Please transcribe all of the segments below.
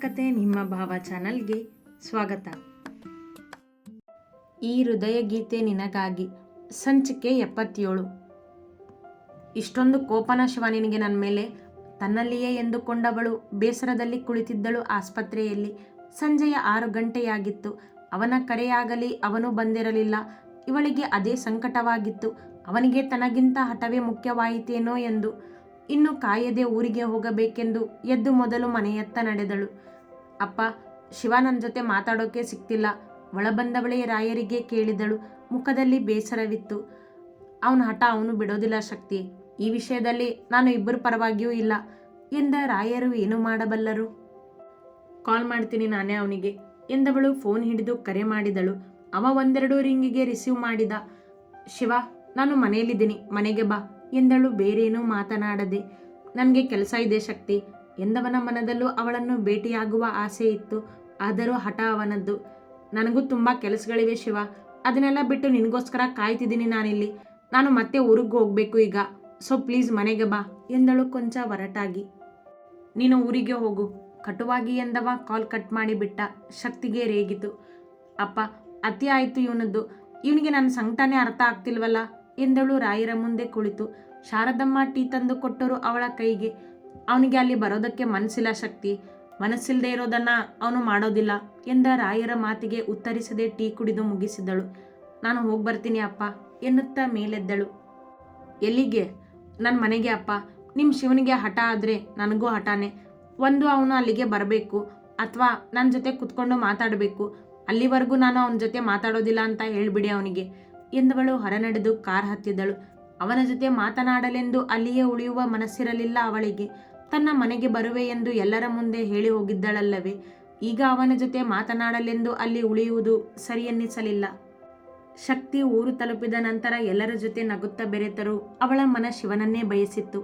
ಕತೆ ನಿಮ್ಮ ಭಾವ ಚಾನಲ್ಗೆ ಸ್ವಾಗತ. ಈ ಹೃದಯ ಗೀತೆ ನಿನಗಾಗಿ ಸಂಚಿಕೆ ಎಪ್ಪತ್ತೇಳು. ಇಷ್ಟೊಂದು ಕೋಪನ ಶಿವ ನಿನಗೆ ನನ್ನ ಮೇಲೆ. ತನ್ನಲ್ಲಿಯೇ ಎಂದುಕೊಂಡವಳು, ಬೇಸರದಲ್ಲಿ ಕುಳಿತಿದ್ದಳು ಆಸ್ಪತ್ರೆಯಲ್ಲಿ. ಸಂಜೆಯ ಆರು ಗಂಟೆಯಾಗಿತ್ತು. ಅವನ ಕರೆಯಾಗಲಿ, ಅವನು ಬಂದಿರಲಿಲ್ಲ. ಇವಳಿಗೆ ಅದೇ ಸಂಕಟವಾಗಿತ್ತು. ಅವನಿಗೆ ತನಗಿಂತ ಹಠವೇ ಮುಖ್ಯವಾಯಿತೇನೋ ಎಂದು. ಇನ್ನು ಕಾಯದೆ ಊರಿಗೆ ಹೋಗಬೇಕೆಂದು ಎದ್ದು ಮೊದಲು ಮನೆಯತ್ತ ನಡೆದಳು. ಅಪ್ಪ, ಶಿವ ನನ್ನ ಜೊತೆ ಮಾತಾಡೋಕೆ ಸಿಕ್ತಿಲ್ಲ. ಒಳಬಂದವಳೇ ರಾಯರಿಗೆ ಕೇಳಿದಳು. ಮುಖದಲ್ಲಿ ಬೇಸರವಿತ್ತು. ಅವನ ಹಠ ಅವನು ಬಿಡೋದಿಲ್ಲ ಶಕ್ತಿ. ಈ ವಿಷಯದಲ್ಲಿ ನಾನು ಇಬ್ಬರ ಪರವಾಗಿಯೂ ಇಲ್ಲ. ಎಂದ ರಾಯರು ಏನು ಮಾಡಬಲ್ಲರು? ಕಾಲ್ ಮಾಡ್ತೀನಿ ನಾನೇ ಅವನಿಗೆ. ಎಂದವಳು ಫೋನ್ ಹಿಡಿದು ಕರೆ ಮಾಡಿದಳು. ಅವ ಒಂದೆರಡು ರಿಂಗಿಗೆ ರಿಸೀವ್ ಮಾಡಿದ. ಶಿವ, ನಾನು ಮನೆಯಲ್ಲಿದ್ದೀನಿ. ಮನೆಗೆ ಬಾ. ಎಂದಳು ಬೇರೇನೂ ಮಾತನಾಡದೆ. ನನಗೆ ಕೆಲಸ ಇದೆ ಶಕ್ತಿ. ಎಂದವನ ಮನದಲ್ಲೂ ಅವಳನ್ನು ಭೇಟಿಯಾಗುವ ಆಸೆ ಇತ್ತು. ಆದರೂ ಹಠ ಅವನದ್ದು. ನನಗೂ ತುಂಬ ಕೆಲಸಗಳಿವೆ ಶಿವ. ಅದನ್ನೆಲ್ಲ ಬಿಟ್ಟು ನಿನಗೋಸ್ಕರ ಕಾಯ್ತಿದ್ದೀನಿ ನಾನಿಲ್ಲಿ. ನಾನು ಮತ್ತೆ ಊರಿಗೆ ಹೋಗಬೇಕು ಈಗ. ಸೊ ಪ್ಲೀಸ್ ಮನೆಗೆ ಬಾ, ಎಂದಳು ಕೊಂಚ ಹೊರಟಾಗಿ ನೀನು ಊರಿಗೆ ಹೋಗು. ಕಟುವಾಗಿ ಎಂದವ ಕಾಲ್ ಕಟ್ ಮಾಡಿ ಬಿಟ್ಟ. ಶಕ್ತಿಗೆ ರೇಗಿತು. ಅಪ್ಪ, ಅತಿ ಆಯಿತು ಇವನದ್ದು. ಇವನಿಗೆ ನನ್ನ ಸಂಕಟನೇ ಅರ್ಥ ಆಗ್ತಿಲ್ವಲ್ಲ? ಎಂದಳು ರಾಯರ ಮುಂದೆ ಕುಳಿತು. ಶಾರದಮ್ಮ ಟೀ ತಂದು ಕೊಟ್ಟರು ಅವಳ ಕೈಗೆ. ಅವನಿಗೆ ಅಲ್ಲಿ ಬರೋದಕ್ಕೆ ಮನಸ್ಸಿಲ್ಲ ಶಕ್ತಿ. ಮನಸ್ಸಿಲ್ಲದೆ ಇರೋದನ್ನ ಅವನು ಮಾಡೋದಿಲ್ಲ ಎಂದ ರಾಯರ ಮಾತಿಗೆ ಉತ್ತರಿಸದೆ ಟೀ ಕುಡಿದು ಮುಗಿಸಿದಳು. ನಾನು ಹೋಗಿ ಬರ್ತೀನಿ ಅಪ್ಪ ಎನ್ನುತ್ತಾ ಮೇಲೆದ್ದಳು. ಎಲ್ಲಿಗೆ? ನನ್ನ ಮನೆಗೆ ಅಪ್ಪ. ನಿಮ್ಮ ಶಿವನಿಗೆ ಹಠ ಆದರೆ ನನಗೂ ಹಠಾನೆ. ಒಂದು ಅವನು ಅಲ್ಲಿಗೆ ಬರಬೇಕು ಅಥವಾ ನನ್ನ ಜೊತೆ ಕುತ್ಕೊಂಡು ಮಾತಾಡಬೇಕು. ಅಲ್ಲಿವರೆಗೂ ನಾನು ಅವನ ಜೊತೆ ಮಾತಾಡೋದಿಲ್ಲ ಅಂತ ಹೇಳಿಬಿಡಿ ಅವನಿಗೆ ಎಂದವಳು ಹೊರನಡೆದು ಕಾರ್ ಹತ್ತಿದಳು. ಅವನ ಜೊತೆ ಮಾತನಾಡಲೆಂದು ಅಲ್ಲಿಯೇ ಉಳಿಯುವ ಮನಸ್ಸಿರಲಿಲ್ಲ ಅವಳಿಗೆ. ತನ್ನ ಮನೆಗೆ ಬರುವೆ ಎಂದು ಎಲ್ಲರ ಮುಂದೆ ಹೇಳಿ ಹೋಗಿದ್ದಳಲ್ಲವೇ? ಈಗ ಅವನ ಜೊತೆ ಮಾತನಾಡಲೆಂದು ಅಲ್ಲಿ ಉಳಿಯುವುದು ಸರಿಯೆನ್ನಿಸಲಿಲ್ಲ. ಶಕ್ತಿ ಊರು ತಲುಪಿದ ನಂತರ ಎಲ್ಲರ ಜೊತೆ ನಗುತ್ತಾ ಬೆರೆತರು. ಅವಳ ಮನ ಶಿವನನ್ನೇ ಬಯಸಿತ್ತು.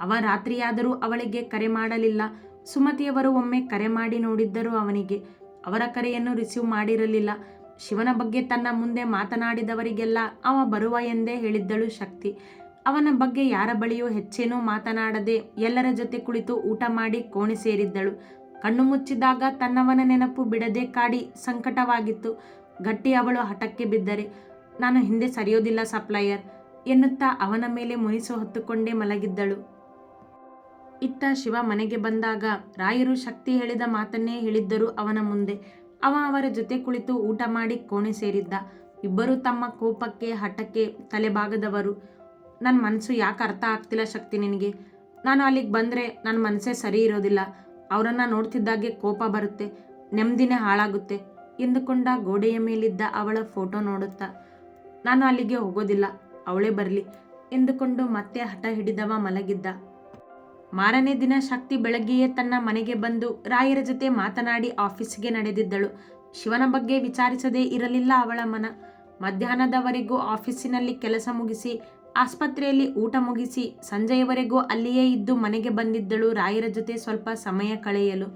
ಅವ ರಾತ್ರಿಯಾದರೂ ಅವಳಿಗೆ ಕರೆ ಮಾಡಲಿಲ್ಲ. ಸುಮತಿಯವರು ಒಮ್ಮೆ ಕರೆ ಮಾಡಿ ನೋಡಿದ್ದರು ಅವನಿಗೆ. ಅವರ ಕರೆಯನ್ನು ರಿಸೀವ್ ಮಾಡಿರಲಿಲ್ಲ. ಶಿವನ ಬಗ್ಗೆ ತನ್ನ ಮುಂದೆ ಮಾತನಾಡಿದವರಿಗೆಲ್ಲ ಅವ ಬರುವ ಎಂದೇ ಹೇಳಿದ್ದಳು ಶಕ್ತಿ. ಅವನ ಬಗ್ಗೆ ಯಾರ ಬಳಿಯೂ ಹೆಚ್ಚೇನೂ ಮಾತನಾಡದೆ ಎಲ್ಲರ ಜೊತೆ ಕುಳಿತು ಊಟ ಮಾಡಿ ಕೋಣೆ ಸೇರಿದ್ದಳು. ಕಣ್ಣು ಮುಚ್ಚಿದಾಗ ತನ್ನವನ ನೆನಪು ಬಿಡದೆ ಕಾಡಿ ಸಂಕಟವಾಗಿತ್ತು. ಗಟ್ಟಿ ಅವಳು ಹಠಕ್ಕೆ ಬಿದ್ದರೆ, ನಾನು ಹಿಂದೆ ಸರಿಯೋದಿಲ್ಲ ಸಪ್ಲೈಯರ್ ಎನ್ನುತ್ತಾ ಅವನ ಮೇಲೆ ಮುನಿಸು ಹೊತ್ತುಕೊಂಡೇ ಮಲಗಿದ್ದಳು. ಇತ್ತ ಶಿವ ಮನೆಗೆ ಬಂದಾಗ ರಾಯರು ಶಕ್ತಿ ಹೇಳಿದ ಮಾತನ್ನೇ ಹೇಳಿದ್ದರು ಅವನ ಮುಂದೆ. ಅವ ಅವರ ಜೊತೆ ಕುಳಿತು ಊಟ ಮಾಡಿ ಕೋಣೆ ಸೇರಿದ್ದ. ಇಬ್ಬರು ತಮ್ಮ ಕೋಪಕ್ಕೆ, ಹಠಕ್ಕೆ ತಲೆಬಾಗದವರು. ನನ್ನ ಮನಸ್ಸು ಯಾಕೆ ಅರ್ಥ ಆಗ್ತಿಲ್ಲ ಶಕ್ತಿ ನಿನಗೆ? ನಾನು ಅಲ್ಲಿಗೆ ಬಂದರೆ ನನ್ನ ಮನಸ್ಸೇ ಸರಿ ಇರೋದಿಲ್ಲ. ಅವರನ್ನು ನೋಡ್ತಿದ್ದಾಗೆ ಕೋಪ ಬರುತ್ತೆ, ನೆಮ್ಮದಿನೇ ಹಾಳಾಗುತ್ತೆ ಎಂದುಕೊಂಡ ಗೋಡೆಯ ಮೇಲಿದ್ದ ಅವಳ ಫೋಟೋ ನೋಡುತ್ತಾ, ನಾನು ಅಲ್ಲಿಗೆ ಹೋಗೋದಿಲ್ಲ, ಅವಳೇ ಬರಲಿ ಎಂದುಕೊಂಡು ಮತ್ತೆ ಹಠ ಹಿಡಿದವ ಮಲಗಿದ್ದ. ಮಾರನೇ ದಿನ ಶಕ್ತಿ ಬೆಳಗ್ಗೆಯೇ ತನ್ನ ಮನೆಗೆ ಬಂದು ರಾಯರ ಜೊತೆ ಮಾತನಾಡಿ ಆಫೀಸಿಗೆ ನಡೆದಿದ್ದಳು. ಶಿವನ ಬಗ್ಗೆ ವಿಚಾರಿಸದೇ ಇರಲಿಲ್ಲ ಅವಳ ಮನ. ಮಧ್ಯಾಹ್ನದವರೆಗೂ ಆಫೀಸಿನಲ್ಲಿ ಕೆಲಸ ಮುಗಿಸಿ, ಆಸ್ಪತ್ರೆಯಲ್ಲಿ ಊಟ ಮುಗಿಸಿ, ಸಂಜೆಯವರೆಗೂ ಅಲ್ಲಿಯೇ ಇದ್ದು ಮನೆಗೆ ಬಂದಿದ್ದಳು ರಾಯರ ಜೊತೆ ಸ್ವಲ್ಪ ಸಮಯ ಕಳೆಯಲು.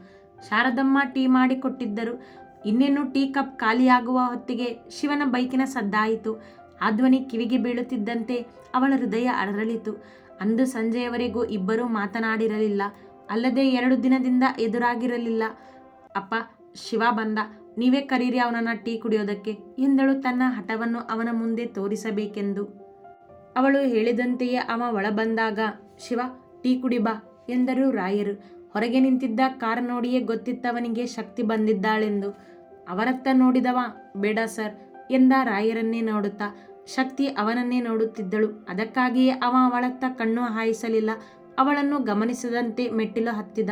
ಶಾರದಮ್ಮ ಟೀ ಮಾಡಿ ಕೊಟ್ಟಿದ್ದರು ಇನ್ನೇನು ಟೀ ಕಪ್ ಖಾಲಿಯಾಗುವ ಹೊತ್ತಿಗೆ ಶಿವನ ಬೈಕಿನ ಸದ್ದಾಯಿತು. ಆ ಧ್ವನಿ ಕಿವಿಗೆ ಬೀಳುತ್ತಿದ್ದಂತೆ ಅವಳ ಹೃದಯ ಅರಳಿತು ಅಂದು ಸಂಜೆಯವರೆಗೂ ಇಬ್ಬರೂ ಮಾತನಾಡಿರಲಿಲ್ಲ. ಅಲ್ಲದೆ ಎರಡು ದಿನದಿಂದ ಎದುರಾಗಿರಲಿಲ್ಲ. ಅಪ್ಪ, ಶಿವ ಬಂದ. ನೀವೇ ಕರೀರಿ ಅವನನ್ನ ಟೀ ಕುಡಿಯೋದಕ್ಕೆ ಎಂದಳು ತನ್ನ ಹಠವನ್ನು ಅವನ ಮುಂದೆ ತೋರಿಸಬೇಕೆಂದು. ಅವಳು ಹೇಳಿದಂತೆಯೇ ಅವ ಒಳ ಬಂದಾಗ ಶಿವ, ಟೀ ಕುಡಿ ಬಾ ಎಂದರು ರಾಯರು. ಹೊರಗೆ ನಿಂತಿದ್ದ ಕಾರ್ ನೋಡಿಯೇ ಗೊತ್ತಿತ್ತವನಿಗೆ ಶಕ್ತಿ ಬಂದಿದ್ದಾಳೆಂದು. ಅವರತ್ತ ನೋಡಿದವ, ಬೇಡ ಸರ್ ಎಂದ ರಾಯರನ್ನೇ ನೋಡುತ್ತಾ ಶಕ್ತಿ ಅವನನ್ನೇ ನೋಡುತ್ತಿದ್ದಳು. ಅದಕ್ಕಾಗಿಯೇ ಅವ ಅವಳತ್ತ ಕಣ್ಣು ಹಾಯಿಸಲಿಲ್ಲ. ಅವಳನ್ನು ಗಮನಿಸದಂತೆ ಮೆಟ್ಟಿಲು ಹತ್ತಿದ.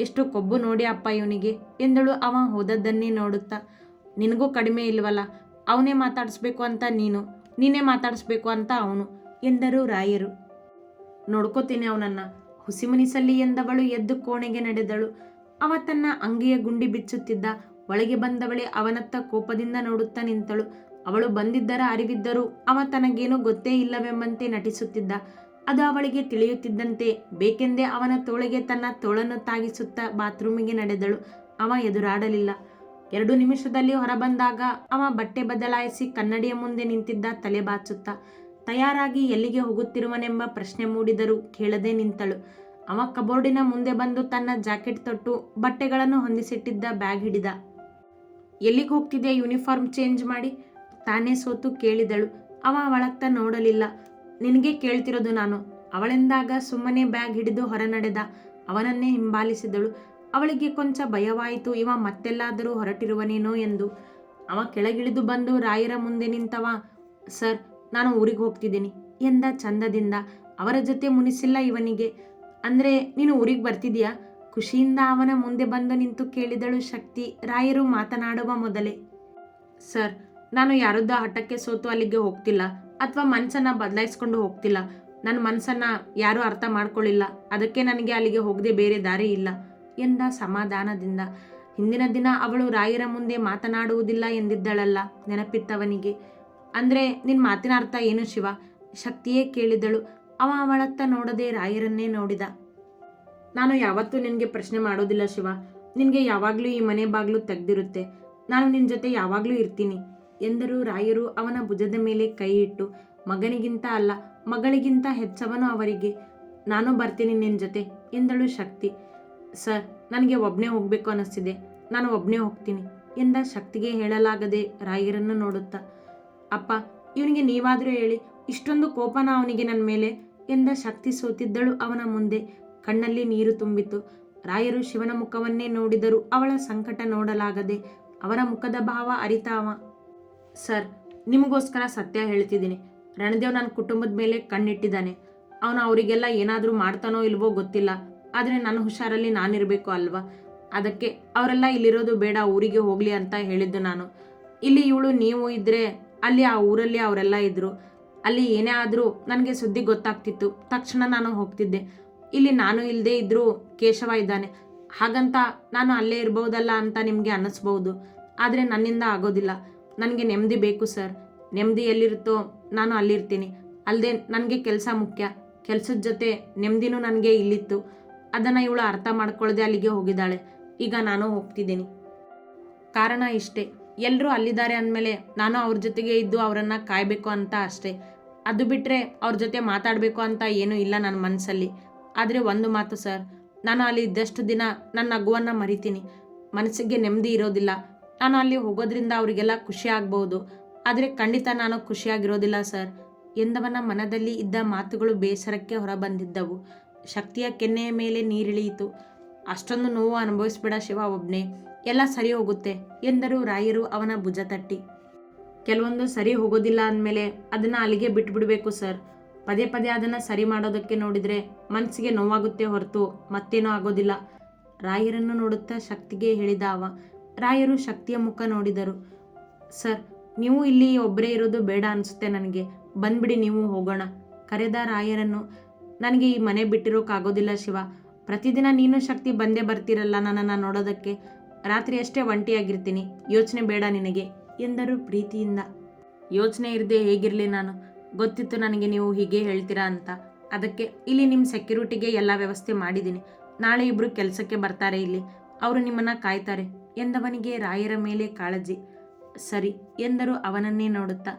ಎಷ್ಟು ಕೊಬ್ಬು ನೋಡಿ ಅಪ್ಪ ಇವನಿಗೆ, ಎಂದಳು ಅವ ಹೋದದ್ದನ್ನೇ ನೋಡುತ್ತಾ. ನಿನಗೂ ಕಡಿಮೆ ಇಲ್ವಲ್ಲ, ಅವನೇ ಮಾತಾಡಿಸ್ಬೇಕು ಅಂತ ನೀನು, ನೀನೇ ಮಾತಾಡಿಸ್ಬೇಕು ಅಂತ ಅವನು, ಎಂದರು ರಾಯರು. ನೋಡ್ಕೋತೀನಿ ಅವನನ್ನ ಹುಸಿಮುನಿಸಲಿ ಎಂದವಳು ಎದ್ದು ಕೋಣೆಗೆ ನಡೆದಳು. ಅವ ತನ್ನ ಅಂಗಿಯ ಗುಂಡಿ ಬಿಚ್ಚುತ್ತಿದ್ದ. ಒಳಗೆ ಬಂದವಳೆ ಅವನತ್ತ ಕೋಪದಿಂದ ನೋಡುತ್ತಾ ನಿಂತಳು. ಅವಳು ಬಂದಿದ್ದರ ಅರಿವಿದ್ದರೂ ಅವ ತನಗೇನೂ ಗೊತ್ತೇ ಇಲ್ಲವೆಂಬಂತೆ ನಟಿಸುತ್ತಿದ್ದ. ಅದು ಅವಳಿಗೆ ತಿಳಿಯುತ್ತಿದ್ದಂತೆ, ಬೇಕೆಂದೇ ಅವನ ತೋಳಿಗೆ ತನ್ನ ತೋಳನ್ನು ತಾಗಿಸುತ್ತಾ ಬಾತ್ರೂಮಿಗೆ ನಡೆದಳು. ಅವ ಎದುರಾಡಲಿಲ್ಲ. ಎರಡು ನಿಮಿಷದಲ್ಲಿ ಹೊರಬಂದಾಗ ಅವ ಬಟ್ಟೆ ಬದಲಾಯಿಸಿ ಕನ್ನಡಿಯ ಮುಂದೆ ನಿಂತಿದ್ದ ತಲೆ ಬಾಚುತ್ತಾ, ತಯಾರಾಗಿ ಎಲ್ಲಿಗೆ ಹೋಗುತ್ತಿರುವನೆಂಬ ಪ್ರಶ್ನೆ ಮೂಡಿದರೂ ಕೇಳದೆ ನಿಂತಳು. ಅವ ಕಬೋರ್ಡಿನ ಮುಂದೆ ಬಂದು ತನ್ನ ಜಾಕೆಟ್ ತೊಟ್ಟು ಬಟ್ಟೆಗಳನ್ನು ಹೊಂದಿಸಿಟ್ಟಿದ್ದ ಬ್ಯಾಗ್ ಹಿಡಿದ. ಎಲ್ಲಿಗೆ ಹೋಗ್ತಿದೆ ಯೂನಿಫಾರ್ಮ್ ಚೇಂಜ್ ಮಾಡಿ? ತಾನೇ ಸೋತು ಕೇಳಿದಳು. ಅವ ಅವಳತ್ತ ನೋಡಲಿಲ್ಲ. ನಿನಗೆ ಕೇಳ್ತಿರೋದು ನಾನು. ಅವಳೆಂದಾಗ ಸುಮ್ಮನೆ ಬ್ಯಾಗ್ ಹಿಡಿದು ಹೊರ ನಡೆದ ಅವನನ್ನೇ ಹಿಂಬಾಲಿಸಿದಳು. ಅವಳಿಗೆ ಕೊಂಚ ಭಯವಾಯಿತು. ಇವ ಮತ್ತೆಲ್ಲಾದರೂ ಹೊರಟಿರುವನೇನೋ ಎಂದು. ಅವ ಕೆಳಗಿಳಿದು ಬಂದು, ರಾಯರ ಮುಂದೆ ನಿಂತವ, ಸರ್, ನಾನು ಊರಿಗೆ ಹೋಗ್ತಿದ್ದೀನಿ ಎಂದ ಚಂದದಿಂದ. ಅವರ ಜೊತೆ ಮುನಿಸಿಲ್ಲ ಇವನಿಗೆ. ಅಂದರೆ ನೀನು ಊರಿಗೆ ಬರ್ತಿದೀಯಾ ಖುಷಿಯಿಂದ ಅವನ ಮುಂದೆ ಬಂದು ನಿಂತು ಕೇಳಿದಳು ಶಕ್ತಿ. ರಾಯರು ಮಾತನಾಡುವ ಮೊದಲೇ, ಸರ್ ನಾನು ಯಾರದ್ದ ಹಠಕ್ಕೆ ಸೋತು ಅಲ್ಲಿಗೆ ಹೋಗ್ತಿಲ್ಲ ಅಥವಾ ಮನಸ್ಸನ್ನು ಬದಲಾಯಿಸ್ಕೊಂಡು ಹೋಗ್ತಿಲ್ಲ. ನನ್ನ ಮನಸ್ಸನ್ನು ಯಾರೂ ಅರ್ಥ ಮಾಡ್ಕೊಳ್ಳಿಲ್ಲ. ಅದಕ್ಕೆ ನನಗೆ ಅಲ್ಲಿಗೆ ಹೋಗದೆ ಬೇರೆ ದಾರಿ ಇಲ್ಲ ಎಂದ ಸಮಾಧಾನದಿಂದ. ಹಿಂದಿನ ದಿನ ಅವಳು ರಾಯರ ಮುಂದೆ ಮಾತನಾಡುವುದಿಲ್ಲ ಎಂದಿದ್ದಳಲ್ಲ ನೆನಪಿತ್ತವನಿಗೆ. ಅಂದರೆ ನಿನ್ನ ಮಾತಿನ ಅರ್ಥ ಏನು ಶಿವ? ಶಕ್ತಿಯೇ ಕೇಳಿದಳು. ಅವ ಅವಳತ್ತ ನೋಡದೆ ರಾಯರನ್ನೇ ನೋಡಿದ. ನಾನು ಯಾವತ್ತೂ ನಿನಗೆ ಪ್ರಶ್ನೆ ಮಾಡೋದಿಲ್ಲ ಶಿವ. ನಿನಗೆ ಯಾವಾಗಲೂ ಈ ಮನೆ ಬಾಗಿಲು ತೆಗ್ದಿರುತ್ತೆ. ನಾನು ನಿನ್ನ ಜೊತೆ ಯಾವಾಗಲೂ ಇರ್ತೀನಿ. ಎಂದರು ರಾಯರು ಅವನ ಭುಜದ ಮೇಲೆ ಕೈ ಇಟ್ಟು ಮಗನಿಗಿಂತ ಅಲ್ಲ, ಮಗಳಿಗಿಂತ ಹೆಚ್ಚವನು ಅವರಿಗೆ. ನಾನು ಬರ್ತೀನಿ ನಿನ್ನ ಜೊತೆ, ಎಂದಳು ಶಕ್ತಿ. ಸರ್, ನನಗೆ ಒಬ್ಬನೇ ಹೋಗಬೇಕು ಅನ್ನಿಸ್ತಿದೆ ನಾನು ಒಬ್ಬನೇ ಹೋಗ್ತೀನಿ, ಎಂದ ಶಕ್ತಿಗೆ ಹೇಳಲಾಗದೆ ರಾಯರನ್ನು ನೋಡುತ್ತಾ. ಅಪ್ಪ, ಇವನಿಗೆ ನೀವಾದರೂ ಹೇಳಿ, ಇಷ್ಟೊಂದು ಕೋಪನ ಅವನಿಗೆ ನನ್ನ ಮೇಲೆ, ಎಂದ ಶಕ್ತಿ ಸೋತಿದ್ದಳು ಅವನ ಮುಂದೆ. ಕಣ್ಣಲ್ಲಿ ನೀರು ತುಂಬಿತು ರಾಯರು ಶಿವನ ಮುಖವನ್ನೇ ನೋಡಿದರು ಅವಳ ಸಂಕಟ ನೋಡಲಾಗದೆ ಅವರ ಮುಖದ ಭಾವ ಅರಿತಾವ. ಸರ್, ನಿಮಗೋಸ್ಕರ ಸತ್ಯ ಹೇಳ್ತಿದ್ದೀನಿ. ರಣದೇವ್ ನನ್ನ ಕುಟುಂಬದ ಮೇಲೆ ಕಣ್ಣಿಟ್ಟಿದ್ದಾನೆ. ಅವನು ಅವರಿಗೆಲ್ಲ ಏನಾದರೂ ಮಾಡ್ತಾನೋ ಇಲ್ವೋ ಗೊತ್ತಿಲ್ಲ. ಆದರೆ ನನ್ನ ಹುಷಾರಲ್ಲಿ ನಾನಿರಬೇಕು ಅಲ್ವಾ? ಅದಕ್ಕೆ ಅವರೆಲ್ಲ ಇಲ್ಲಿರೋದು ಬೇಡ, ಊರಿಗೆ ಹೋಗಲಿ ಅಂತ ಹೇಳಿದ್ದು ನಾನು. ಇಲ್ಲಿ ಇವಳು ನೀವು ಇದ್ದರೆ ಅಲ್ಲಿ ಆ ಊರಲ್ಲಿ ಅವರೆಲ್ಲ ಇದ್ದರು ಅಲ್ಲಿ ಏನೇ ಆದರೂ ನನಗೆ ಸುದ್ದಿ ಗೊತ್ತಾಗ್ತಿತ್ತು. ತಕ್ಷಣ ನಾನು ಹೋಗ್ತಿದ್ದೆ. ಇಲ್ಲಿ ನಾನು ಇಲ್ಲದೆ ಇದ್ದರೂ ಕೇಶವ ಇದ್ದಾನೆ. ಹಾಗಂತ ನಾನು ಅಲ್ಲೇ ಇರ್ಬೋದಲ್ಲ ಅಂತ ನಿಮಗೆ ಅನ್ನಿಸ್ಬೋದು. ಆದರೆ ನನ್ನಿಂದ ಆಗೋದಿಲ್ಲ. ನನಗೆ ನೆಮ್ಮದಿ ಬೇಕು ಸರ್. ನೆಮ್ಮದಿ ಎಲ್ಲಿರುತ್ತೋ ನಾನು ಅಲ್ಲಿರ್ತೀನಿ. ಅಲ್ಲದೆ ನನಗೆ ಕೆಲಸ ಮುಖ್ಯ. ಕೆಲಸದ ಜೊತೆ ನೆಮ್ಮದಿನೂ ನನಗೆ ಇಲ್ಲಿತ್ತು. ಅದನ್ನು ಇವಳು ಅರ್ಥ ಮಾಡ್ಕೊಳ್ಳದೆ ಅಲ್ಲಿಗೆ ಹೋಗಿದ್ದಾಳೆ. ಈಗ ನಾನು ಹೋಗ್ತಿದ್ದೀನಿ. ಕಾರಣ ಇಷ್ಟೇ. ಎಲ್ಲರೂ ಅಲ್ಲಿದ್ದಾರೆ ಅಂದಮೇಲೆ ನಾನು ಅವ್ರ ಜೊತೆಗೆ ಇದ್ದು ಅವರನ್ನು ಕಾಯಬೇಕು ಅಂತ ಅಷ್ಟೇ. ಅದು ಬಿಟ್ಟರೆ ಅವ್ರ ಜೊತೆ ಮಾತಾಡಬೇಕು ಅಂತ ಏನೂ ಇಲ್ಲ ನನ್ನ ಮನಸ್ಸಲ್ಲಿ ಆದರೆ ಒಂದು ಮಾತು ಸರ್. ನಾನು ಅಲ್ಲಿ ಇದ್ದಷ್ಟು ದಿನ ನನ್ನ ನಗುವನ್ನು ಮರಿತೀನಿ. ಮನಸ್ಸಿಗೆ ನೆಮ್ಮದಿ ಇರೋದಿಲ್ಲ. ನಾನು ಅಲ್ಲಿ ಹೋಗೋದ್ರಿಂದ ಅವರಿಗೆಲ್ಲ ಖುಷಿ ಆಗ್ಬೋದು. ಆದರೆ ಖಂಡಿತ ನಾನು ಖುಷಿಯಾಗಿರೋದಿಲ್ಲ ಸರ್. ಎಂದವನ ಮನದಲ್ಲಿ ಇದ್ದ ಮಾತುಗಳು ಬೇಸರಕ್ಕೆ ಹೊರಬಂದಿದ್ದವು. ಶಕ್ತಿಯ ಕೆನ್ನೆಯ ಮೇಲೆ ನೀರಿಳಿಯಿತು. ಅಷ್ಟೊಂದು ನೋವು ಅನುಭವಿಸ್ಬೇಡ ಶಿವ ಒಬ್ಬನೇ ಎಲ್ಲ ಸರಿ ಹೋಗುತ್ತೆ ಎಂದರು ರಾಯರು ಅವನ ಭುಜ ತಟ್ಟಿ. ಕೆಲವೊಂದು ಸರಿ ಹೋಗೋದಿಲ್ಲ ಅಂದಮೇಲೆ ಅದನ್ನು ಅಲ್ಲಿಗೆ ಬಿಟ್ಬಿಡಬೇಕು ಸರ್. ಪದೇ ಪದೇ ಅದನ್ನು ಸರಿ ಮಾಡೋದಕ್ಕೆ ನೋಡಿದರೆ ಮನಸ್ಸಿಗೆ ನೋವಾಗುತ್ತೆ ಹೊರತು ಮತ್ತೇನೂ ಆಗೋದಿಲ್ಲ. ರಾಯರನ್ನು ನೋಡುತ್ತಾ ಶಕ್ತಿಗೆ ಹೇಳಿದ ಅವ ರಾಯರು ಶಕ್ತಿಯ ಮುಖ ನೋಡಿದರು. ಸರ್, ನೀವು ಇಲ್ಲಿ ಒಬ್ಬರೇ ಇರೋದು ಬೇಡ ಅನಿಸುತ್ತೆ ನನಗೆ. ಬಂದ್ಬಿಡಿ, ನೀವು ಹೋಗೋಣ. ಕರೆದ ರಾಯರನ್ನು, ನನಗೆ ಈ ಮನೆ ಬಿಟ್ಟಿರೋಕ್ಕಾಗೋದಿಲ್ಲ ಶಿವ. ಪ್ರತಿದಿನ ನೀನು ಶಕ್ತಿ ಬಂದೇ ಬರ್ತಿರಲ್ಲ ನನ್ನನ್ನು ನೋಡೋದಕ್ಕೆ. ರಾತ್ರಿ ಅಷ್ಟೇ ಒಂಟಿಯಾಗಿರ್ತೀನಿ. ಯೋಚನೆ ಬೇಡ ನಿನಗೆ, ಎಂದರು ಪ್ರೀತಿಯಿಂದ. ಯೋಚನೆ ಇರದೆ ಹೇಗಿರಲಿ ನಾನು. ಗೊತ್ತಿತ್ತು ನನಗೆ ನೀವು ಹೀಗೆ ಹೇಳ್ತೀರಾ ಅಂತ. ಅದಕ್ಕೆ ಇಲ್ಲಿ ನಿಮ್ಮ ಸೆಕ್ಯೂರಿಟಿಗೆ ಎಲ್ಲ ವ್ಯವಸ್ಥೆ ಮಾಡಿದ್ದೀನಿ. ನಾಳೆ ಇಬ್ಬರು ಕೆಲಸಕ್ಕೆ ಬರ್ತಾರೆ ಇಲ್ಲಿ. ಅವರು ನಿಮ್ಮನ್ನು ಕಾಯ್ತಾರೆ. ಎಂದವನಿಗೆ ರಾಯರ ಮೇಲೆ ಕಾಳಜಿ. ಸರಿ, ಎಂದರು ಅವನನ್ನೇ ನೋಡುತ್ತಾ.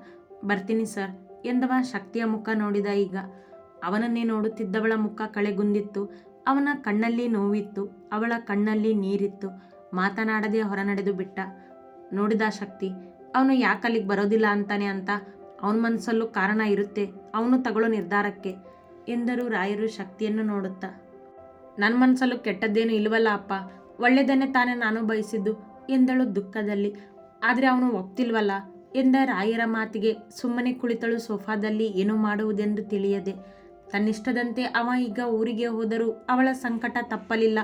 ಬರ್ತೀನಿ ಸರ್, ಎಂದವ ಶಕ್ತಿಯ ಮುಖ ನೋಡಿದ ಈಗ. ಅವನನ್ನೇ ನೋಡುತ್ತಿದ್ದವಳ ಮುಖ ಕಳೆಗುಂದಿತ್ತು. ಅವನ ಕಣ್ಣಲ್ಲಿ ನೋವಿತ್ತು, ಅವಳ ಕಣ್ಣಲ್ಲಿ ನೀರಿತ್ತು. ಮಾತನಾಡದೆ ಹೊರನಡೆದು ಬಿಟ್ಟ. ನೋಡಿದ ಶಕ್ತಿ, ಅವನು ಯಾಕಲ್ಲಿಗೆ ಬರೋದಿಲ್ಲ ಅಂತಾನೆ ಅಂತ ಅವನ ಮನಸ್ಸಲ್ಲೂ ಕಾರಣ ಇರುತ್ತೆ, ಅವನು ತಗೊಳ್ಳೋ ನಿರ್ಧಾರಕ್ಕೆ, ಎಂದರು ರಾಯರು ಶಕ್ತಿಯನ್ನು ನೋಡುತ್ತಾ. ನನ್ನ ಮನಸ್ಸಲ್ಲೂ ಕೆಟ್ಟದ್ದೇನು ಇಲ್ವಲ್ಲ ಅಪ್ಪ ಒಳ್ಳೆಯದನ್ನೇ ತಾನೇ ನಾನು ಬಯಸಿದ್ದು ಎಂದಳು ದುಃಖದಲ್ಲಿ. ಆದರೆ ಅವನು ಒಪ್ತಿಲ್ವಲ್ಲ? ಎಂದ ರಾಯರ ಮಾತಿಗೆ ಸುಮ್ಮನೆ ಕುಳಿತಳು ಸೋಫಾದಲ್ಲಿ ಏನು ಮಾಡುವುದೆಂದು ತಿಳಿಯದೆ. ತನ್ನಿಷ್ಟದಂತೆ ಅವ ಈಗ ಊರಿಗೆ ಹೋದರೂ ಅವಳ ಸಂಕಟ ತಪ್ಪಲಿಲ್ಲ.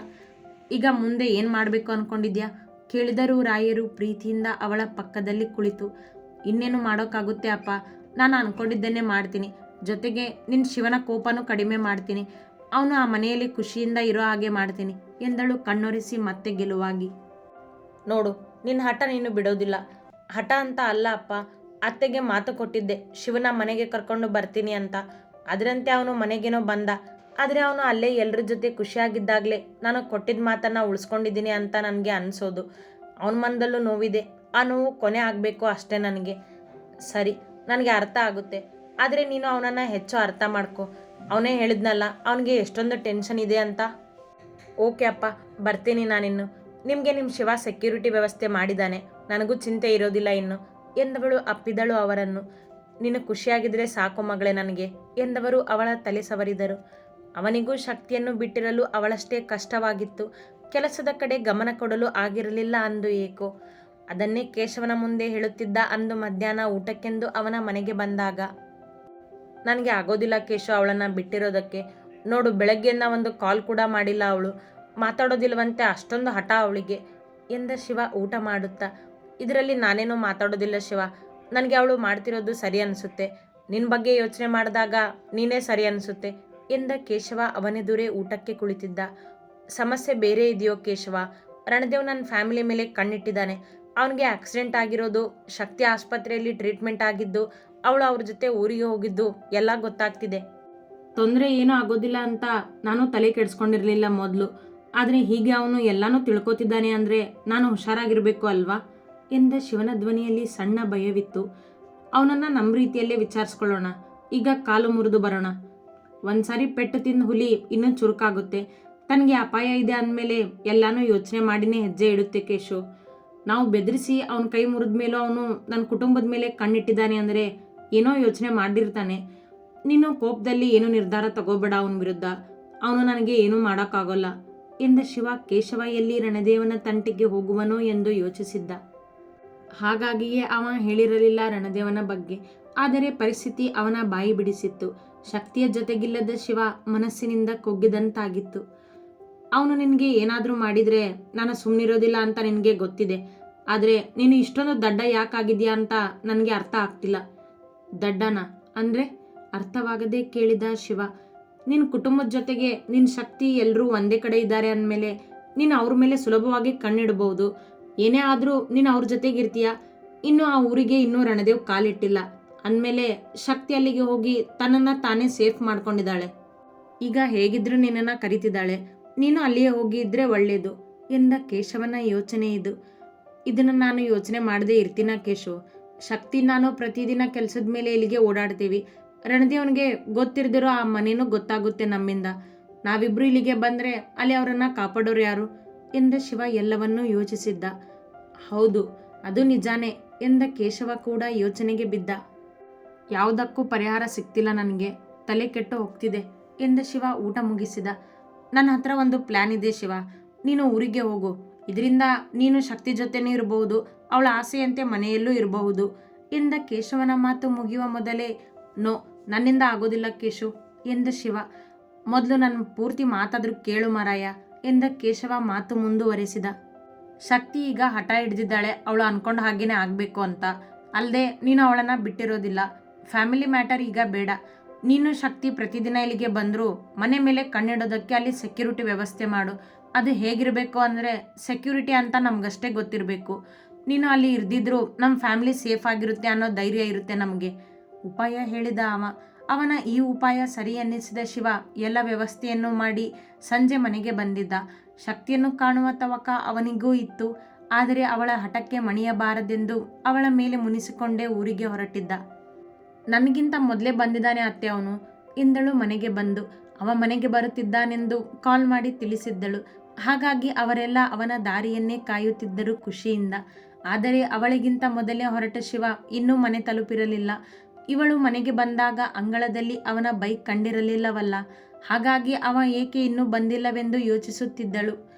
ಈಗ ಮುಂದೆ ಏನು ಮಾಡಬೇಕು ಅಂದ್ಕೊಂಡಿದ್ಯಾ ಕೇಳಿದರೂ ರಾಯರು ಪ್ರೀತಿಯಿಂದ ಅವಳ ಪಕ್ಕದಲ್ಲಿ ಕುಳಿತು. ಇನ್ನೇನು ಮಾಡೋಕ್ಕಾಗುತ್ತೆ ಅಪ್ಪ? ನಾನು ಅಂದ್ಕೊಂಡಿದ್ದನ್ನೇ ಮಾಡ್ತೀನಿ. ಜೊತೆಗೆ ನಿನ್ನ ಶಿವನ ಕೋಪನೂ ಕಡಿಮೆ ಮಾಡ್ತೀನಿ. ಅವನು ಆ ಮನೆಯಲ್ಲಿ ಖುಷಿಯಿಂದ ಇರೋ ಹಾಗೆ ಮಾಡ್ತೀನಿ, ಎಂದಳು ಕಣ್ಣೊರೆಸಿ ಮತ್ತೆ ಗೆಲುವಾಗಿ. ನೋಡು, ನಿನ್ನ ಹಠ ನೀನು ಬಿಡೋದಿಲ್ಲ. ಹಠ ಅಂತ ಅಲ್ಲ ಅಪ್ಪ, ಅತ್ತೆಗೆ ಮಾತು ಕೊಟ್ಟಿದ್ದೆ, ಶಿವನ ಮನೆಗೆ ಕರ್ಕೊಂಡು ಬರ್ತೀನಿ ಅಂತ. ಅದರಂತೆ ಅವನು ಮನೆಗೇನೋ ಬಂದ. ಆದರೆ ಅವನು ಅಲ್ಲೇ ಎಲ್ಲರ ಜೊತೆ ಖುಷಿಯಾಗಿದ್ದಾಗಲೇ ನಾನು ಕೊಟ್ಟಿದ್ದ ಮಾತನ್ನು ಉಳಿಸ್ಕೊಂಡಿದ್ದೀನಿ ಅಂತ ನನಗೆ ಅನಿಸೋದು. ಅವನ ಮನದಲ್ಲೂ ನೋವಿದೆ. ಆ ನೋವು ಕೊನೆ ಆಗಬೇಕು ಅಷ್ಟೇ ನನಗೆ. ಸರಿ, ನನಗೆ ಅರ್ಥ ಆಗುತ್ತೆ. ಆದರೆ ನೀನು ಅವನನ್ನು ಹೆಚ್ಚು ಅರ್ಥ ಮಾಡ್ಕೊ. ಅವನೇ ಹೇಳಿದ್ನಲ್ಲ, ಅವನಿಗೆ ಎಷ್ಟೊಂದು ಟೆನ್ಷನ್ ಇದೆ ಅಂತ. ಓಕೆ ಅಪ್ಪ, ಬರ್ತೀನಿ ನಾನಿನ್ನು. ನಿಮಗೆ ನಿಮ್ಮ ಶಿವ ಸೆಕ್ಯೂರಿಟಿ ವ್ಯವಸ್ಥೆ ಮಾಡಿದ್ದಾನೆ. ನನಗೂ ಚಿಂತೆ ಇರೋದಿಲ್ಲ ಇನ್ನು. ಎಂದವಳು ಅಪ್ಪಿದಳು ಅವರನ್ನು. ನೀನು ಖುಷಿಯಾಗಿದ್ರೆ ಸಾಕು ಮಗಳೇ ನನಗೆ, ಎಂದವರು ಅವಳ ತಲೆ ಸವರಿದರು. ಅವನಿಗೂ ಶಕ್ತಿಯನ್ನು ಬಿಟ್ಟಿರಲು ಅವಳಷ್ಟೇ ಕಷ್ಟವಾಗಿತ್ತು. ಕೆಲಸದ ಕಡೆ ಗಮನ ಕೊಡಲು ಆಗಿರಲಿಲ್ಲ ಅಂದು ಏಕೋ. ಅದನ್ನೇ ಕೇಶವನ ಮುಂದೆ ಹೇಳುತ್ತಿದ್ದ ಅಂದು ಮಧ್ಯಾಹ್ನ ಊಟಕ್ಕೆಂದು ಅವನ ಮನೆಗೆ ಬಂದಾಗ ನನಗೆ ಆಗೋದಿಲ್ಲ ಕೇಶವ ಅವಳನ್ನು ಬಿಟ್ಟಿರೋದಕ್ಕೆ. ನೋಡು, ಬೆಳಗ್ಗೆಯಿಂದ ಒಂದು ಕಾಲ್ ಕೂಡ ಮಾಡಿಲ್ಲ ಅವಳು. ಮಾತಾಡೋದಿಲ್ವಂತೆ ಅಷ್ಟೊಂದು ಹಠ ಅವಳಿಗೆ. ಎಂದ ಶಿವ ಊಟ ಮಾಡುತ್ತಾ. ಇದರಲ್ಲಿ ನಾನೇನು ಮಾತಾಡೋದಿಲ್ಲ ಶಿವ. ನನಗೆ ಅವಳು ಮಾಡ್ತಿರೋದು ಸರಿ ಅನಿಸುತ್ತೆ. ನಿನ್ನ ಬಗ್ಗೆ ಯೋಚನೆ ಮಾಡಿದಾಗ ನೀನೇ ಸರಿ ಅನಿಸುತ್ತೆ ಎಂದ ಕೇಶವ ಅವನೆದುರೇ ಊಟಕ್ಕೆ ಕುಳಿತಿದ್ದ. ಸಮಸ್ಯೆ ಬೇರೆ ಇದೆಯೋ ಕೇಶವ. ರಣದೇವ್ ನನ್ನ ಫ್ಯಾಮಿಲಿ ಮೇಲೆ ಕಣ್ಣಿಟ್ಟಿದ್ದಾನೆ. ಅವನಿಗೆ ಆಕ್ಸಿಡೆಂಟ್ ಆಗಿರೋದು, ಶಕ್ತಿ ಆಸ್ಪತ್ರೆಯಲ್ಲಿ ಟ್ರೀಟ್ಮೆಂಟ್ ಆಗಿದ್ದು, ಅವಳು ಅವ್ರ ಜೊತೆ ಊರಿಗೆ ಹೋಗಿದ್ದು, ಎಲ್ಲ ಗೊತ್ತಾಗ್ತಿದೆ. ತೊಂದರೆ ಏನೂ ಆಗೋದಿಲ್ಲ ಅಂತ ನಾನು ತಲೆ ಕೆಡಿಸ್ಕೊಂಡಿರಲಿಲ್ಲ ಮೊದಲು. ಆದರೆ ಹೀಗೆ ಅವನು ಎಲ್ಲನೂ ತಿಳ್ಕೊತಿದ್ದಾನೆ ಅಂದರೆ ನಾನು ಹುಷಾರಾಗಿರಬೇಕು ಅಲ್ವಾ? ಎಂದ ಶಿವನ ಧ್ವನಿಯಲ್ಲಿ ಸಣ್ಣ ಭಯವಿತ್ತು. ಅವನನ್ನು ನಮ್ಮ ರೀತಿಯಲ್ಲೇ ವಿಚಾರಿಸ್ಕೊಳ್ಳೋಣ. ಈಗ ಕಾಲು ಮುರಿದು ಬರೋಣ. ಒಂದ್ಸಾರಿ ಪೆಟ್ಟು ತಿಂದು ಹುಲಿ ಇನ್ನೂ ಚುರುಕಾಗುತ್ತೆ. ತನಗೆ ಅಪಾಯ ಇದೆ ಅಂದಮೇಲೆ ಎಲ್ಲನೂ ಯೋಚನೆ ಮಾಡಿನೇ ಹೆಜ್ಜೆ ಇಡುತ್ತೆ ಕೇಶು. ನಾವು ಬೆದರಿಸಿ ಅವನ ಕೈ ಮುರಿದ ಮೇಲೂ ಅವನು ನನ್ನ ಕುಟುಂಬದ ಮೇಲೆ ಕಣ್ಣಿಟ್ಟಿದ್ದಾನೆ ಅಂದರೆ ಏನೋ ಯೋಚನೆ ಮಾಡಿರ್ತಾನೆ ನೀನು ಕೋಪದಲ್ಲಿ ಏನು ನಿರ್ಧಾರ ತಗೋಬೇಡ ಅವನ ವಿರುದ್ಧ. ಅವನು ನನಗೆ ಏನೂ ಮಾಡೋಕ್ಕಾಗೋಲ್ಲ ಎಂದ ಶಿವ ಕೇಶವ ಎಲ್ಲಿ ರಣದೇವನ ತಂಟಿಗೆ ಹೋಗುವನೋ ಎಂದು ಯೋಚಿಸಿದ್ದ. ಹಾಗಾಗಿಯೇ ಅವ ಹೇಳಿರಲಿಲ್ಲ ರಣದೇವನ ಬಗ್ಗೆ. ಆದರೆ ಪರಿಸ್ಥಿತಿ ಅವನ ಬಾಯಿ ಬಿಡಿಸಿತ್ತು. ಶಕ್ತಿಯ ಜೊತೆಗಿಲ್ಲದ ಶಿವ ಮನಸ್ಸಿನಿಂದ ಕೊಗ್ಗಿದಂತಾಗಿತ್ತು. ಅವನು ನಿನಗೆ ಏನಾದರೂ ಮಾಡಿದರೆ ನಾನು ಸುಮ್ಮನಿರೋದಿಲ್ಲ ಅಂತ ನಿನಗೆ ಗೊತ್ತಿದೆ. ಆದರೆ ನೀನು ಇಷ್ಟೊಂದು ದಡ್ಡ ಯಾಕಾಗಿದ್ಯಾ ಅಂತ ನನಗೆ ಅರ್ಥ ಆಗ್ತಿಲ್ಲ. ದಡ್ಡನ? ಅಂದರೆ ಅರ್ಥವಾಗದೆ ಕೇಳಿದ ಶಿವ ನಿನ್ನ ಕುಟುಂಬದ ಜೊತೆಗೆ ನಿನ್ನ ಶಕ್ತಿ ಎಲ್ಲರೂ ಒಂದೇ ಕಡೆ ಇದ್ದಾರೆ ಅಂದಮೇಲೆ ನೀನು ಅವ್ರ ಮೇಲೆ ಸುಲಭವಾಗಿ ಕಣ್ಣಿಡ್ಬೋದು. ಏನೇ ಆದರೂ ನೀನು ಅವ್ರ ಜೊತೆಗಿರ್ತೀಯ. ಇನ್ನು ಆ ಊರಿಗೆ ಇನ್ನೂ ರಣದೇವ್ ಕಾಲಿಟ್ಟಿಲ್ಲ. ಅಂದಮೇಲೆ ಶಕ್ತಿ ಅಲ್ಲಿಗೆ ಹೋಗಿ ತನ್ನನ್ನು ತಾನೇ ಸೇಫ್ ಮಾಡ್ಕೊಂಡಿದ್ದಾಳೆ. ಈಗ ಹೇಗಿದ್ರು ನಿನ್ನನ್ನು ಕರಿತಿದ್ದಾಳೆ. ನೀನು ಅಲ್ಲಿಯೇ ಹೋಗಿ ಇದ್ರೆ ಒಳ್ಳೆಯದು ಎಂದ ಕೇಶವನ ಯೋಚನೆ ಇದು. ಇದನ್ನು ನಾನು ಯೋಚನೆ ಮಾಡದೇ ಇರ್ತೀನ ಕೇಶವ್ ಶಕ್ತಿ ನಾನು ಪ್ರತಿದಿನ ಕೆಲಸದ ಮೇಲೆ ಇಲ್ಲಿಗೆ ಓಡಾಡ್ತೀವಿ. ರಣದೇವನಿಗೆ ಗೊತ್ತಿರದಿರೋ ಆ ಮನೇನೂ ಗೊತ್ತಾಗುತ್ತೆ ನಮ್ಮಿಂದ. ನಾವಿಬ್ರು ಇಲ್ಲಿಗೆ ಬಂದರೆ ಅಲ್ಲಿ ಅವರನ್ನು ಕಾಪಾಡೋರು ಯಾರು? ಎಂದ ಶಿವ ಎಲ್ಲವನ್ನೂ ಯೋಚಿಸಿದ್ದ. ಹೌದು, ಅದು ನಿಜಾನೇ ಎಂದ ಕೇಶವ ಕೂಡ ಯೋಚನೆಗೆ ಬಿದ್ದ. ಯಾವುದಕ್ಕೂ ಪರಿಹಾರ ಸಿಕ್ತಿಲ್ಲ ನನಗೆ, ತಲೆ ಕೆಟ್ಟು ಹೋಗ್ತಿದೆ ಎಂದ ಶಿವ ಊಟ ಮುಗಿಸಿದ. ನನ್ನ ಹತ್ರ ಒಂದು ಪ್ಲ್ಯಾನ್ ಇದೆ ಶಿವ. ನೀನು ಊರಿಗೆ ಹೋಗು. ಇದರಿಂದ ನೀನು ಶಕ್ತಿ ಜೊತೆನೇ ಇರಬಹುದು ಅವಳ ಆಸೆಯಂತೆ ಮನೆಯಲ್ಲೂ ಇರಬಹುದು. ಎಂದ ಕೇಶವನ ಮಾತು ಮುಗಿಯುವ ಮೊದಲೇ, ನೋ, ನನ್ನಿಂದ ಆಗೋದಿಲ್ಲ ಕೇಶು, ಎಂದ ಶಿವ. ಮೊದಲು ನನ್ನ ಪೂರ್ತಿ ಮಾತಾದರೂ ಕೇಳು ಮಾರಾಯ, ಎಂದ ಕೇಶವ ಮಾತು ಮುಂದುವರೆಸಿದ. ಶಕ್ತಿ ಈಗ ಹಠ ಹಿಡಿದಿದ್ದಾಳೆ, ಅವಳು ಅನ್ಕೊಂಡ ಹಾಗೇನೆ ಆಗಬೇಕು ಅಂತ. ಅಲ್ಲದೆ ನೀನು ಅವಳನ್ನು ಬಿಟ್ಟಿರೋದಿಲ್ಲ. ಫ್ಯಾಮಿಲಿ ಮ್ಯಾಟರ್ ಈಗ ಬೇಡ. ನೀನು ಶಕ್ತಿ ಪ್ರತಿದಿನ ಇಲ್ಲಿಗೆ ಬಂದರೂ ಮನೆ ಮೇಲೆ ಕಣ್ಣಿಡೋದಕ್ಕೆ ಅಲ್ಲಿ ಸೆಕ್ಯೂರಿಟಿ ವ್ಯವಸ್ಥೆ ಮಾಡು. ಅದು ಹೇಗಿರಬೇಕು ಅಂದರೆ ಸೆಕ್ಯೂರಿಟಿ ಅಂತ ನಮಗಷ್ಟೇ ಗೊತ್ತಿರಬೇಕು. ನೀನು ಅಲ್ಲಿ ಇರ್ದಿದ್ರು ನಮ್ಮ ಫ್ಯಾಮಿಲಿ ಸೇಫ್ ಆಗಿರುತ್ತೆ ಅನ್ನೋ ಧೈರ್ಯ ಇರುತ್ತೆ ನಮಗೆ. ಉಪಾಯ ಹೇಳಿದ ಅವ. ಅವನ ಈ ಉಪಾಯ ಸರಿ ಅನ್ನಿಸಿದ ಶಿವ ಎಲ್ಲ ವ್ಯವಸ್ಥೆಯನ್ನು ಮಾಡಿ ಸಂಜೆ ಮನೆಗೆ ಬಂದಿದ್ದ. ಶಕ್ತಿಯನ್ನು ಕಾಣುವ ತವಕ ಅವನಿಗೂ ಇತ್ತು. ಆದರೆ ಅವಳ ಹಠಕ್ಕೆ ಮಣಿಯಬಾರದೆಂದು ಅವಳ ಮೇಲೆ ಮುನಿಸಿಕೊಂಡೇ ಊರಿಗೆ ಹೊರಟಿದ್ದ. ನನಗಿಂತ ಮೊದಲೇ ಬಂದಿದ್ದಾನೆ ಅತ್ತೆ ಅವನು. ಎಂದಳು ಮನೆಗೆ ಬಂದು ಅವ ಮನೆಗೆ ಬರುತ್ತಿದ್ದಾನೆಂದು ಕಾಲ್ ಮಾಡಿ ತಿಳಿಸಿದ್ದಳು. ಹಾಗಾಗಿ ಅವರೆಲ್ಲ ಅವನ ದಾರಿಯನ್ನೇ ಕಾಯುತ್ತಿದ್ದರು ಖುಷಿಯಿಂದ. ಆದರೆ ಅವಳಿಗಿಂತ ಮೊದಲೇ ಹೊರಟ ಶಿವ ಇನ್ನೂ ಮನೆ ತಲುಪಿರಲಿಲ್ಲ. ಇವಳು ಮನೆಗೆ ಬಂದಾಗ ಅಂಗಳದಲ್ಲಿ ಅವನ ಬೈಕ್ ಕಂಡಿರಲಿಲ್ಲವಲ್ಲ. ಹಾಗಾಗಿ ಅವ ಏಕೆ ಇನ್ನೂ ಬಂದಿಲ್ಲವೆಂದು ಯೋಚಿಸುತ್ತಿದ್ದಳು.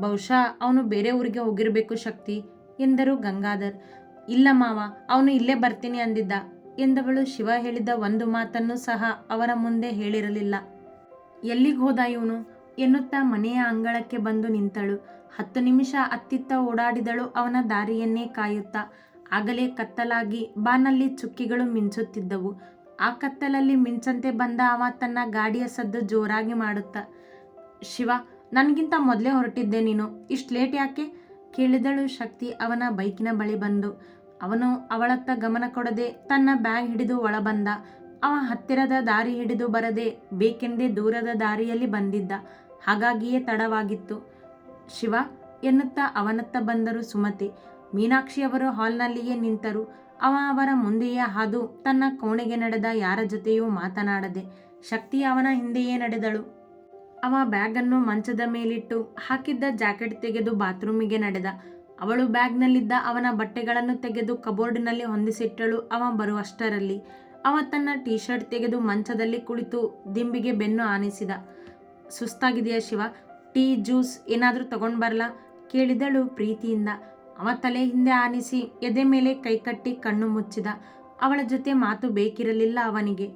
ಬಹುಶಃ ಅವನು ಬೇರೆ ಊರಿಗೆ ಹೋಗಿರಬೇಕು ಶಕ್ತಿ, ಎಂದರು ಗಂಗಾಧರ್. ಇಲ್ಲ ಮಾವ, ಅವನು ಇಲ್ಲೇ ಬರ್ತೀನಿ ಅಂದಿದ್ದ. ಎಂದವಳು ಶಿವ ಹೇಳಿದ ಒಂದು ಮಾತನ್ನು ಸಹ ಅವರ ಮುಂದೆ ಹೇಳಿರಲಿಲ್ಲ. ಎಲ್ಲಿಗೆ ಹೋದ ಇವನು? ಎನ್ನುತ್ತಾ ಮನೆಯ ಅಂಗಳಕ್ಕೆ ಬಂದು ನಿಂತಳು. ಹತ್ತು ನಿಮಿಷ ಅತ್ತಿತ್ತ ಓಡಾಡಿದಳು ಅವನ ದಾರಿಯನ್ನೇ ಕಾಯುತ್ತಾ. ಆಗಲೇ ಕತ್ತಲಾಗಿ ಬಾನಲ್ಲಿ ಚುಕ್ಕಿಗಳು ಮಿಂಚುತ್ತಿದ್ದವು. ಆ ಕತ್ತಲಲ್ಲಿ ಮಿಂಚಂತೆ ಬಂದ ಅವ ತನ್ನ ಗಾಡಿಯ ಸದ್ದು ಜೋರಾಗಿ ಮಾಡುತ್ತಾ. ಶಿವ, ನನಗಿಂತ ಮೊದಲೇ ಹೊರಟಿದ್ದೆ ನೀನು. ಇಷ್ಟು ಲೇಟ್ ಯಾಕೆ? ಕೇಳಿದಳು ಶಕ್ತಿ ಅವನ ಬೈಕಿನ ಬಳಿ ಬಂದು. ಅವನು ಅವಳತ್ತ ಗಮನ ಕೊಡದೆ ತನ್ನ ಬ್ಯಾಗ್ ಹಿಡಿದು ಒಳ ಬಂದ ಅವ ಹತ್ತಿರದ ದಾರಿ ಹಿಡಿದು ಬರದೆ ಬೇಕೆಂದೇ ದೂರದ ದಾರಿಯಲ್ಲಿ ಬಂದಿದ್ದ. ಹಾಗಾಗಿಯೇ ತಡವಾಗಿತ್ತು. ಶಿವ ಎನ್ನುತ್ತಾ ಅವನತ್ತ ಬಂದರು ಸುಮತಿ. ಮೀನಾಕ್ಷಿಯವರು ಹಾಲ್ನಲ್ಲಿಯೇ ನಿಂತರು. ಅವ ಅವರ ಮುಂದೆಯೇ ಹಾದು ತನ್ನ ಕೋಣೆಗೆ ನಡೆದ ಯಾರ ಜೊತೆಯೂ ಮಾತನಾಡದೆ ಶಕ್ತಿ ಅವನ ಹಿಂದೆಯೇ ನಡೆದಳು. ಅವ ಬ್ಯಾಗನ್ನು ಮಂಚದ ಮೇಲಿಟ್ಟು ಹಾಕಿದ್ದ ಜಾಕೆಟ್ ತೆಗೆದು ಬಾತ್ರೂಮಿಗೆ ನಡೆದ. ಅವಳು ಬ್ಯಾಗ್ನಲ್ಲಿದ್ದ ಅವನ ಬಟ್ಟೆಗಳನ್ನು ತೆಗೆದು ಕಬೋರ್ಡಿನಲ್ಲಿ ಹೊಂದಿಸಿಟ್ಟಳು. ಅವ ಬರುವಷ್ಟರಲ್ಲಿ ಅವ ತನ್ನ ಟೀ ಶರ್ಟ್ ತೆಗೆದು ಮಂಚದಲ್ಲಿ ಕುಳಿತು ದಿಂಬಿಗೆ ಬೆನ್ನು ಆನಿಸಿದ. ಸುಸ್ತಾಗಿದೆಯಾ ಶಿವ? ಟೀ, ಜ್ಯೂಸ್ ಏನಾದರೂ ತಗೊಂಡು ಬರಲಾ? ಕೇಳಿದಳು ಪ್ರೀತಿಯಿಂದ. ಅವ ತಲೆ ಹಿಂದೆ ಆನಿಸಿ ಎದೆ ಮೇಲೆ ಕೈಕಟ್ಟಿ ಕಣ್ಣು ಮುಚ್ಚಿದ. ಅವಳ ಜೊತೆ ಮಾತು ಬೇಕಿರಲಿಲ್ಲ ಅವನಿಗೆ.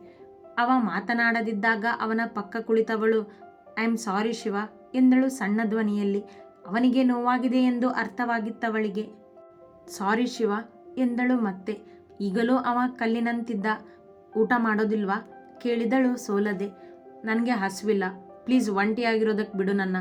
ಅವ ಮಾತನಾಡದಿದ್ದಾಗ ಅವನ ಪಕ್ಕ ಕುಳಿತವಳು, ಐ ಆಮ್ ಸಾರಿ ಶಿವ, ಎಂದಳು ಸಣ್ಣ ಧ್ವನಿಯಲ್ಲಿ. ಅವನಿಗೆ ನೋವಾಗಿದೆ ಎಂದು ಅರ್ಥವಾಗಿತ್ತವಳಿಗೆ. ಸಾರಿ ಶಿವ, ಎಂದಳು ಮತ್ತೆ. ಈಗಲೂ ಅವ ಕಲ್ಲಿನಂತಿದ್ದ, ಊಟ ಮಾಡೋದಿಲ್ವಾ? ಕೇಳಿದಳು ಸೋಲದೆ. ನನಗೆ ಹಸುವಿಲ್ಲ. ಪ್ಲೀಸ್ ಒಂಟಿಯಾಗಿರೋದಕ್ಕೆ ಬಿಡು ನನ್ನ,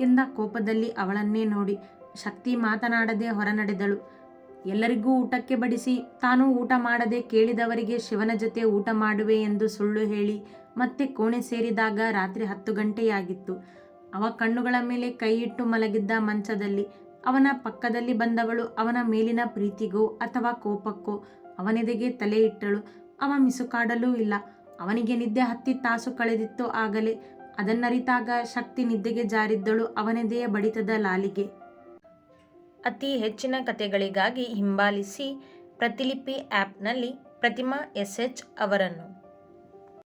ಎಂದ ಕೋಪದಲ್ಲಿ ಅವಳನ್ನೇ ನೋಡಿ. ಶಕ್ತಿ ಮಾತನಾಡದೆ ಹೊರನಡೆದಳು. ಎಲ್ಲರಿಗೂ ಊಟಕ್ಕೆ ಬಡಿಸಿ, ತಾನು ಊಟ ಮಾಡದೆ ಕೇಳಿದವರಿಗೆ ಶಿವನ ಜೊತೆ ಊಟ ಮಾಡುವೆ ಎಂದು ಸುಳ್ಳು ಹೇಳಿ ಮತ್ತೆ ಕೋಣೆ ಸೇರಿದಾಗ ರಾತ್ರಿ ಹತ್ತು ಗಂಟೆಯಾಗಿತ್ತು. ಅವ ಕಣ್ಣುಗಳ ಮೇಲೆ ಕೈಯಿಟ್ಟು ಮಲಗಿದ್ದ ಮಂಚದಲ್ಲಿ, ಅವನ ಪಕ್ಕದಲ್ಲಿ ಬಂದವಳು ಅವನ ಮೇಲಿನ ಪ್ರೀತಿಗೋ ಅಥವಾ ಕೋಪಕ್ಕೋ ಅವನೆದೆಗೆ ತಲೆ ಇಟ್ಟಳು. ಅವ ಮಿಸುಕಾಡಲೂ ಇಲ್ಲ. ಅವನಿಗೆ ನಿದ್ದೆ ಹತ್ತಿ ತಾಸು ಕಳೆದಿತ್ತು ಆಗಲೇ. ಅದನ್ನರಿತಾಗ ಶಕ್ತಿ ನಿದ್ದೆಗೆ ಜಾರಿದ್ದಳು ಅವನೆದೆಯ ಬಡಿತದ ಲಾಲಿಗೆ. ಅತಿ ಹೆಚ್ಚಿನ ಕಥೆಗಳಿಗಾಗಿ ಹಿಂಬಾಲಿಸಿ ಪ್ರತಿಲಿಪಿ ಆ್ಯಪ್ನಲ್ಲಿ ಪ್ರತಿಮಾ ಎಸ್ ಎಚ್ ಅವರನ್ನು.